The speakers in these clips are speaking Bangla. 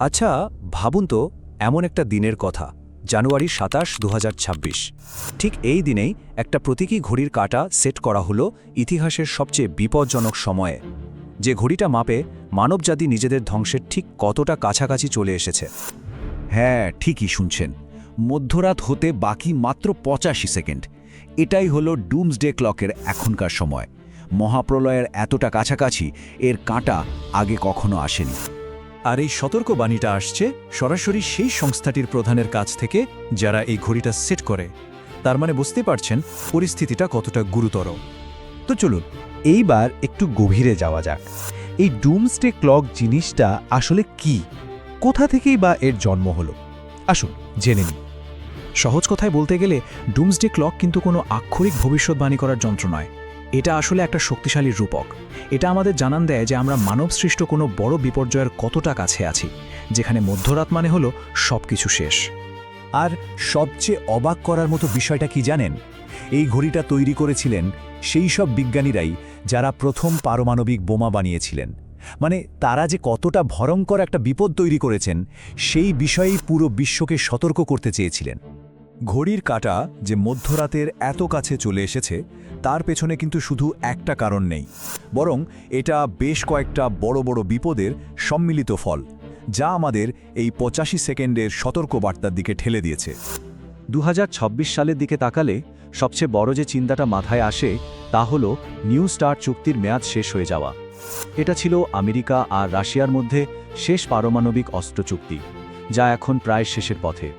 আচ্ছা ভাবুন তো, এমন একটা দিনের কথা, জানুয়ারি সাতাশ দু ঠিক এই দিনেই একটা প্রতীকী ঘড়ির কাঁটা সেট করা হলো ইতিহাসের সবচেয়ে বিপজ্জনক সময়ে। যে ঘড়িটা মাপে মানবজাতি নিজেদের ধ্বংসের ঠিক কতটা কাছাকাছি চলে এসেছে। হ্যাঁ ঠিকই শুনছেন। মধ্যরাত হতে বাকি মাত্র পঁচাশি সেকেন্ড। এটাই হলো ডুমসডে ক্লকের এখনকার সময়। মহাপ্রলয়ের এতটা কাছাকাছি এর কাঁটা আগে কখনো আসেনি। আর এই সতর্কবাণীটা আসছে সরাসরি সেই সংস্থাটির প্রধানের কাছ থেকে যারা এই ঘড়িটা সেট করে। তার মানে বুঝতে পারছেন পরিস্থিতিটা কতটা গুরুতর। তো চলুন, এইবার একটু গভীরে যাওয়া যাক। এই ডুমসডে ক্লক জিনিসটা আসলে কি? কোথা থেকেই বা এর জন্ম হলো? আসুন, জেনে নিই। সহজ কথায় বলতে গেলে ডুমসডে ক্লক কিন্তু কোনো আক্ষরিক ভবিষ্যৎবাণী করার যন্ত্র নয়। এটা আসলে একটা শক্তিশালী রূপক। এটা আমাদের জানান দেয় যে আমরা মানবসৃষ্ট কোনো বড় বিপর্যয়ের কতটা কাছে আছি, যেখানে মধ্যরাত মানে হলো সব কিছু শেষ। আর সবচেয়ে অবাক করার মতো বিষয়টা কি জানেন? এই ঘড়িটা তৈরি করেছিলেন সেই সব বিজ্ঞানীরাই যারা প্রথম পারমাণবিক বোমা বানিয়েছিলেন। মানে তারা যে কতটা ভয়ঙ্কর একটা বিপদ তৈরি করেছেন, সেই বিষয়েই পুরো বিশ্বকে সতর্ক করতে চেয়েছিলেন। ঘড়ির কাঁটা যে মধ্যরাতের এত কাছে চলে এসেছে, তার পেছনে কিন্তু শুধু একটা কারণ নেই, বরং এটা বেশ কয়েকটা বড় বড় বিপদের সম্মিলিত ফল, যা আমাদের এই পঁচাশি সেকেন্ডের সতর্কবার্তার দিকে ঠেলে দিয়েছে। দু হাজার ছাব্বিশ সালের দিকে তাকালে সবচেয়ে বড় যে চিন্তাটা মাথায় আসে, তা হল নিউ স্টার চুক্তির মেয়াদ শেষ হয়ে যাওয়া। এটা ছিল আমেরিকা আর রাশিয়ার মধ্যে শেষ পারমাণবিক অস্ত্র চুক্তি, যা এখন প্রায় শেষের পথে।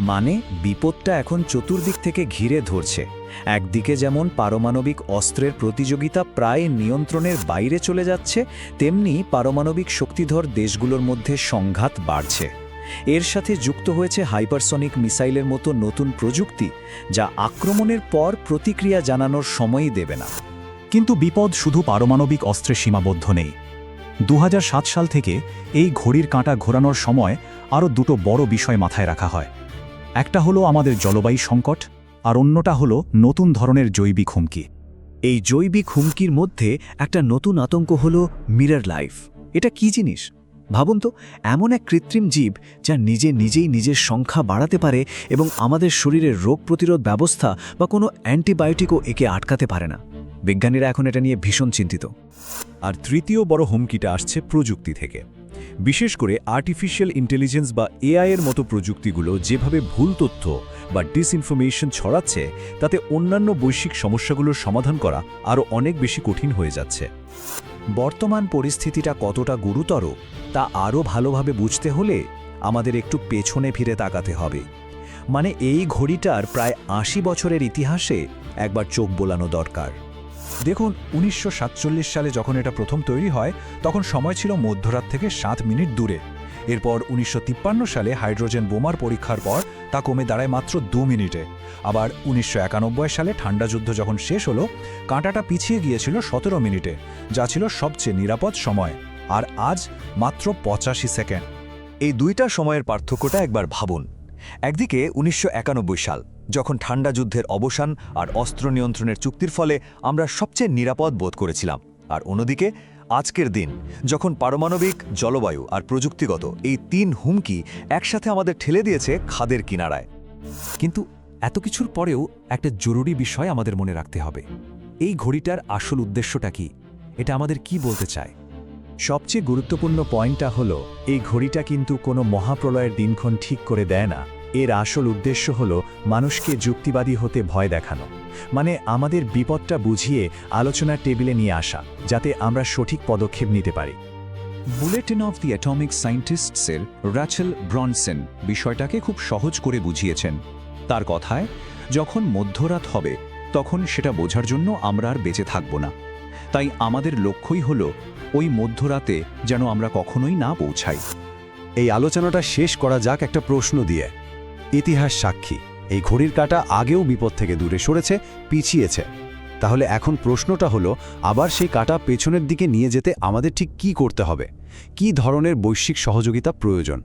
মানে বিপদটা এখন চতুর্দিক থেকে ঘিরে ধরছে। একদিকে যেমন পারমাণবিক অস্ত্রের প্রতিযোগিতা প্রায় নিয়ন্ত্রণের বাইরে চলে যাচ্ছে, তেমনি পারমাণবিক শক্তিধর দেশগুলোর মধ্যে সংঘাত বাড়ছে। এর সাথে যুক্ত হয়েছে হাইপারসনিক মিসাইলের মতো নতুন প্রযুক্তি, যা আক্রমণের পর প্রতিক্রিয়া জানানোর সময়ই দেবে না। কিন্তু বিপদ শুধু পারমাণবিক অস্ত্রে সীমাবদ্ধ নেই। দু হাজার সাত সাল থেকে এই ঘড়ির কাঁটা ঘোরানোর সময় আরও দুটো বড় বিষয় মাথায় রাখা হয়। একটা হলো আমাদের জলবায়ু সংকট, আর অন্যটা হলো নতুন ধরনের জৈবিক হুমকি। এই জৈবিক হুমকির মধ্যে একটা নতুন আতঙ্ক হল মিরর লাইফ। এটা কি জিনিস? ভাবুন তো, এমন এক কৃত্রিম জীব যা নিজে নিজেই নিজের সংখ্যা বাড়াতে পারে এবং আমাদের শরীরের রোগ প্রতিরোধ ব্যবস্থা বা কোনো অ্যান্টিবায়োটিকও একে আটকাতে পারে না। বিজ্ঞানীরা এখন এটা নিয়ে ভীষণ চিন্তিত। আর তৃতীয় বড় হুমকিটা আসছে প্রযুক্তি থেকে। বিশেষ করে আর্টিফিশিয়াল ইন্টেলিজেন্স বা এআইয়ের মতো প্রযুক্তিগুলো যেভাবে ভুল তথ্য বা ডিসইনফরমেশন ছড়াচ্ছে, তাতে অন্যান্য বৈশ্বিক সমস্যাগুলোর সমাধান করা আরও অনেক বেশি কঠিন হয়ে যাচ্ছে। বর্তমান পরিস্থিতিটা কতটা গুরুতর, তা আরও ভালোভাবে বুঝতে হলে আমাদের একটু পেছনে ফিরে তাকাতে হবে। মানে এই ঘড়িটার প্রায় আশি বছরের ইতিহাসে একবার চোখ বোলানো দরকার। দেখুন, উনিশশো সাতচল্লিশ সালে যখন এটা প্রথম তৈরি হয়, তখন সময় ছিল মধ্যরাত থেকে সাত মিনিট দূরে। এরপর উনিশশো তিপ্পান্ন সালে হাইড্রোজেন বোমার পরীক্ষার পর তা কমে দাঁড়ায় মাত্র দু মিনিটে। আবার উনিশশো একানব্বই সালে ঠান্ডা যুদ্ধ যখন শেষ হলো, কাঁটাটা পিছিয়ে গিয়েছিল সতেরো মিনিটে, যা ছিল সবচেয়ে নিরাপদ সময়। আর আজ মাত্র পঁচাশি সেকেন্ড। এই দুইটা সময়ের পার্থক্যটা একবার ভাবুন। একদিকে উনিশশো একানব্বই সাল যখন ঠান্ডা যুদ্ধের অবসান আর অস্ত্র নিয়ন্ত্রণের চুক্তির ফলে আমরা সবচেয়ে নিরাপদ বোধ করেছিলাম। আর অন্যদিকে, আজকের দিন, যখন পারমাণবিক, জলবায়ু আর প্রযুক্তিগত এই তিন হুমকি একসাথে আমাদের ঠেলে দিয়েছে খাদের কিনারায়। কিন্তু এত কিছুর পরেও একটা জরুরি বিষয় আমাদের মনে রাখতে হবে। এই ঘড়িটার আসল উদ্দেশ্যটা কি? এটা আমাদের কি বলতে চায়? সবচেয়ে গুরুত্বপূর্ণ পয়েন্টটা হলো, এই ঘড়িটা কিন্তু কোনো মহাপ্রলয়ের দিনক্ষণ ঠিক করে দেয় না। এর আসল উদ্দেশ্য হল মানুষকে যুক্তিবাদী হতে ভয় দেখানো। মানে আমাদের বিপদটা বুঝিয়ে আলোচনার টেবিলে নিয়ে আসা, যাতে আমরা সঠিক পদক্ষেপ নিতে পারি। বুলেটিন অফ দি অ্যাটমিক সায়েন্টিস্টসের র্যাচেল ব্রনসেন বিষয়টাকে খুব সহজ করে বুঝিয়েছেন। তার কথায়, যখন মধ্যরাত হবে, তখন সেটা বোঝার জন্য আমরা আর বেঁচে থাকব না। তাই আমাদের লক্ষ্যই হল ওই মধ্যরাতে যেন আমরা কখনোই না পৌঁছাই। এই আলোচনাটা শেষ করা যাক একটা প্রশ্ন দিয়ে। ইতিহাস সাক্ষী। এই ঘড়ির কাটা আগেও বিপদ থেকে দূরে সরেছে, পিছিয়েছে। তাহলে এখন প্রশ্নটা হলো, আবার সেই কাটা পেছনের দিকে নিয়ে যেতে আমাদের ঠিক কি করতে হবে? কি ধরনের বৈশ্বিক সহযোগিতা প্রয়োজন?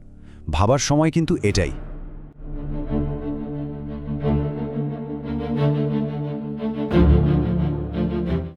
ভাবার সময় কিন্তু এটাই।